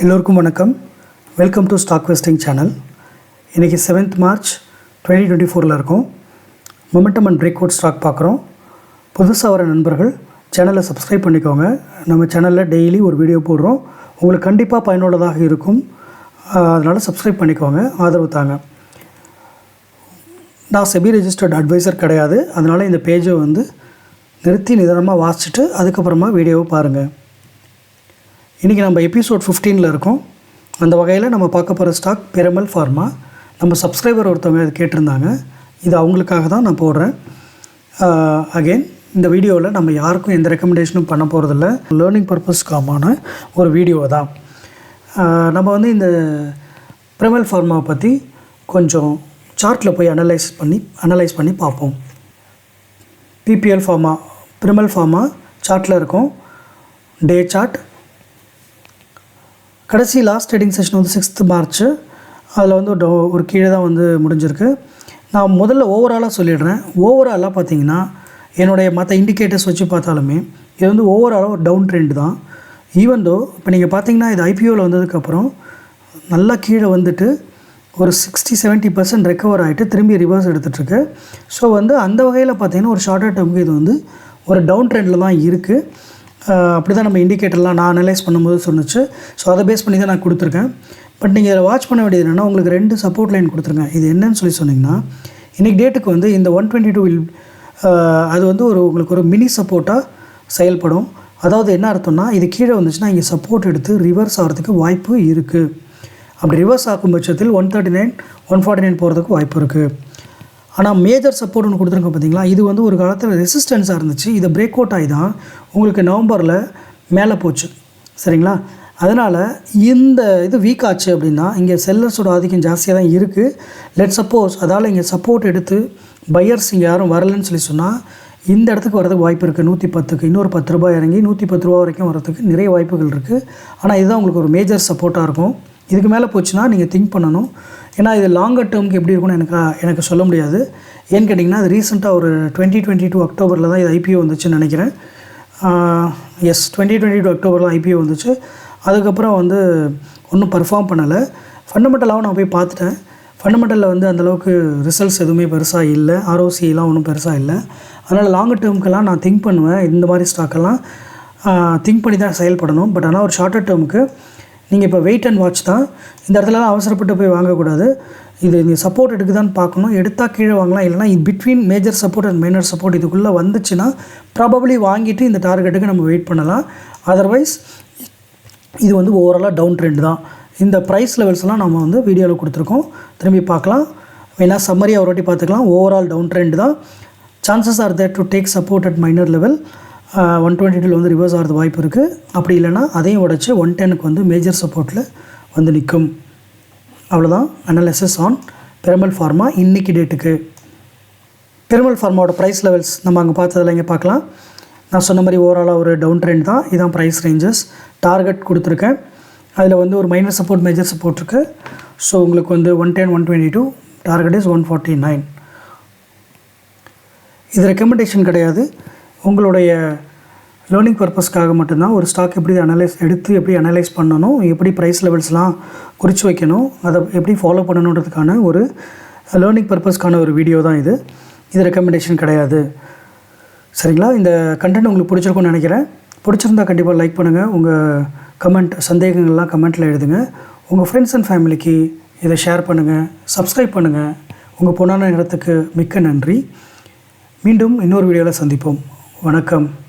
எல்லோருக்கும் வணக்கம். Welcome to stock vesting channel இன்றைக்கி செவன்த் மார்ச் டுவெண்ட்டி டுவெண்ட்டி ஃபோரில் இருக்கும். Momentum and break out stock பார்க்குறோம். புதுசாக வர நண்பர்கள் சேனலை சப்ஸ்கிரைப் பண்ணிக்கோங்க. நம்ம சேனலில் டெய்லி ஒரு வீடியோ போடுறோம். உங்களுக்கு கண்டிப்பாக பயனுள்ளதாக இருக்கும். அதனால் சப்ஸ்கிரைப் பண்ணிக்கோங்க. ஆதரவு தாங்க. நான் செபி ரெஜிஸ்டர்ட் அட்வைசர் கிடையாது. அதனால் இந்த பேஜை வந்து நிறுத்தி நிதானமாக வாசிச்சுட்டு அதுக்கப்புறமா வீடியோவை பாருங்கள் இன்றைக்கி நம்ம எபிசோட் 15ல் இருக்கோம். அந்த வகையில் நம்ம பார்க்க போகிற ஸ்டாக் பெரமல் ஃபார்மா நம்ம சப்ஸ்கிரைபர் ஒருத்தவங்க இது கேட்டிருந்தாங்க. இது அவங்களுக்காக தான் நான் போடுறேன். அகெயின் இந்த வீடியோவில் நம்ம யாருக்கும் எந்த ரெக்கமெண்டேஷனும் பண்ண போகிறதில்ல லேர்னிங் பர்பஸ்க்கான ஒரு வீடியோ தான். நம்ம வந்து இந்த பிரமல் ஃபார்மாவை பற்றி கொஞ்சம் சார்ட்டில் போய் அனலைஸ் பண்ணி அனலைஸ் பண்ணி பார்ப்போம். பிபிஎல் ஃபார்மா பிரிமல் ஃபார்மா சார்ட்டில் இருக்கும். டே சார்ட் கடைசி லாஸ்ட் ட்ரேடிங் செஷன் வந்து சிக்ஸ்த்து மார்ச் அதில் வந்து ஒரு ஒரு கீழே தான் வந்து முடிஞ்சிருக்கு. நான் முதல்ல ஓவராலாக சொல்லிடுறேன். ஓவராலாக பார்த்தீங்கன்னா என்னுடைய மற்ற இண்டிகேட்டர்ஸ் வச்சு பார்த்தாலுமே இது வந்து ஓவராலாக ஒரு டவுன் ட்ரெண்ட் தான். ஈவன் தோ இப்போ நீங்கள் பார்த்தீங்கன்னா இது ஐபிஓவில் வந்ததுக்கப்புறம் நல்லா கீழே வந்துட்டு ஒரு சிக்ஸ்டி செவன்ட்டி பர்சன்ட் ரெக்கவர் ஆகிட்டு திரும்பி ரிவர்ஸ் எடுத்துகிட்ருக்கு ஸோ வந்து அந்த வகையில் பார்த்தீங்கன்னா ஒரு ஷார்ட்டர் டேர்முக்கு இது வந்து ஒரு டவுன் ட்ரெண்டில் தான் இருக்குது அப்படி தான் நம்ம இண்டிகேட்டர்லாம் நான் அனலைஸ் பண்ணும்போது சொன்னிச்சு. ஸோ அதை பேஸ் பண்ணி தான் நான் கொடுத்துருக்கேன். பட் நீங்கள் இதில் வாட்ச் பண்ண வேண்டியது என்னென்னா உங்களுக்கு ரெண்டு சப்போர்ட் லைன் கொடுத்துருக்கேன். இது என்னன்னு சொல்லி சொன்னிங்கன்னா இன்றைக்கி டேட்டுக்கு வந்து இந்த ஒன் டுவெண்ட்டி டூ வில் அது வந்து ஒரு உங்களுக்கு ஒரு மினி சப்போர்ட்டாக செயல்படும். அதாவது என்ன அர்த்தம்னா இது கீழே வந்துச்சுன்னா இங்கே சப்போர்ட் எடுத்து ரிவர்ஸ் ஆகிறதுக்கு வாய்ப்பு இருக்குது அப்படி ரிவர்ஸ் ஆகும் பட்சத்தில் one thirty nine one forty nine போகிறதுக்கு வாய்ப்பு இருக்குது ஆனால் மேஜர் சப்போர்ட் ஒன்று கொடுத்துருங்க பார்த்தீங்களா இது வந்து ஒரு காலத்தில் ரெசிஸ்டன்ஸாக இருந்துச்சு. இதை பிரேக் அவுட் ஆகி தான் உங்களுக்கு நவம்பரில் மேலே போச்சு. சரிங்களா? அதனால் இந்த இது வீக் ஆச்சு அப்படின்னா இங்கே செல்லர்ஸோட ஆதிக்கம் ஜாஸ்தியாக தான் இருக்குது லெட் சப்போஸ் அதால் இங்கே சப்போர்ட் எடுத்து பையர்ஸ் இங்கே யாரும் வரலன்னு சொல்லி சொன்னால் இந்த இடத்துக்கு வரதுக்கு வாய்ப்பு இருக்குது நூற்றி பத்துக்கு இன்னொரு பத்து ரூபாய் இறங்கி நூற்றி பத்து ரூபா வரைக்கும் வரதுக்கு நிறைய வாய்ப்புகள் இருக்குது ஆனால் இதுதான் உங்களுக்கு ஒரு மேஜர் சப்போர்ட்டாக இருக்கும். இதுக்கு மேலே போச்சுன்னா நீங்கள் திங்க் பண்ணணும். ஏன்னா இது லாங்கர் டேர்முக்கு எப்படி இருக்கும்னு எனக்கு எனக்கு சொல்ல முடியாது. ஏன்னு கேட்டிங்கன்னா அது ரீசெண்டாக ஒரு டுவெண்ட்டி டுவெண்ட்டி டூ அக்டோபரில் தான் இது ஐபிஓ வந்துச்சுன்னு நினைக்கிறேன். எஸ் டுவெண்ட்டி டுவெண்ட்டி டூ அக்டோபரில் ஐபிஓ வந்துச்சு. அதுக்கப்புறம் வந்து ஒன்றும் பர்ஃபார்ம் பண்ணலை. ஃபண்டமெண்டலாகவும் நான் போய் பார்த்துட்டேன். ஃபண்டமெண்டலில் வந்து அந்தளவுக்கு ரிசல்ட்ஸ் எதுவுமே பெருசாக இல்லை. ஆர்ஓசிலாம் ஒன்றும் பெருசாக இல்லை. அதனால் லாங்கர் டேர்முக்கெல்லாம் நான் திங்க் பண்ணுவேன். இந்த மாதிரி ஸ்டாக்கெல்லாம் திங்க் பண்ணி தான் செயல்படணும். பட் ஆனால் ஒரு ஷார்ட்டர் டேர்முக்கு நீங்கள் இப்போ வெயிட் அண்ட் வாட்ச் தான். இந்த இடத்துலலாம் அவசரப்பட்டு போய் வாங்கக்கூடாது. இது நீங்கள் சப்போர்ட் எடுக்குதான்னு பார்க்கணும். எடுத்தால் கீழே வாங்கலாம். இல்லைனா between major support and minor support இதுக்குள்ளே வந்துச்சுன்னா ப்ராபப்ளி வாங்கிட்டு இந்த டார்கெட்டுக்கு நம்ம வெயிட் பண்ணலாம். அதர்வைஸ் இது வந்து ஓவராலாக டவுன் ட்ரெண்ட் தான். இந்த ப்ரைஸ் லெவல்ஸ்லாம் நம்ம வந்து வீடியோவில் கொடுத்துருக்கோம். திரும்பி பார்க்கலாம். வேணால் சம்மரியாக ஒரு வாட்டி பார்த்துக்கலாம். ஓவரால் டவுன் ட்ரெண்ட் தான். Chances are that to take support at minor level one twenty டூவில் வந்து ரிவர்ஸ் ஆகிறது வாய்ப்பு இருக்குது அப்படி இல்லைன்னா அதையும் உடச்சி ஒன் டெனுக்கு வந்து மேஜர் சப்போர்ட்டில் வந்து நிற்கும் அவ்வளோதான் அனாலிசிஸ் ஆன் பெருமல் ஃபார்மா இன்றைக்கி டேட்டுக்கு பெருமல் ஃபார்மாவோட ப்ரைஸ் லெவல்ஸ் நம்ம அங்கே பார்த்ததில் இங்கே பார்க்கலாம். நான் சொன்ன மாதிரி ஓவராலாக ஒரு டவுன் ட்ரெண்ட் தான். இதுதான் ப்ரைஸ் ரேஞ்சஸ் டார்கெட் கொடுத்துருக்கேன். அதில் வந்து ஒரு மைனர் சப்போர்ட் மேஜர் சப்போர்ட் இருக்குது ஸோ உங்களுக்கு வந்து one ten one twenty two target is one forty nine இது ரெக்கமெண்டேஷன் கிடையாது. உங்களுடைய லேர்னிங் பர்பஸ்க்காக மட்டும்தான் ஒரு ஸ்டாக் எப்படி அனலைஸ் எடுத்து எப்படி அனலைஸ் பண்ணணும் எப்படி ப்ரைஸ் லெவல்ஸ்லாம் குறித்து வைக்கணும் அதை எப்படி ஃபாலோ பண்ணணுன்றதுக்கான ஒரு லேர்னிங் பர்பஸ்க்கான ஒரு வீடியோ தான் இது. இது ரெக்கமெண்டேஷன் கிடையாது. சரிங்களா? இந்த கண்டென்ட் உங்களுக்கு பிடிச்சிருக்கும்னு நினைக்கிறேன். பிடிச்சிருந்தா கண்டிப்பாக லைக் பண்ணுங்கள் உங்கள் கமெண்ட் சந்தேகங்கள்லாம் கமெண்ட்டில் எழுதுங்க. உங்கள் ஃப்ரெண்ட்ஸ் அண்ட் ஃபேமிலிக்கு இதை ஷேர் பண்ணுங்கள் சப்ஸ்கிரைப் பண்ணுங்கள் உங்கள் பொண்ணான நேரத்துக்கு மிக்க நன்றி. மீண்டும் இன்னொரு வீடியோவில் சந்திப்போம். வணக்கம்.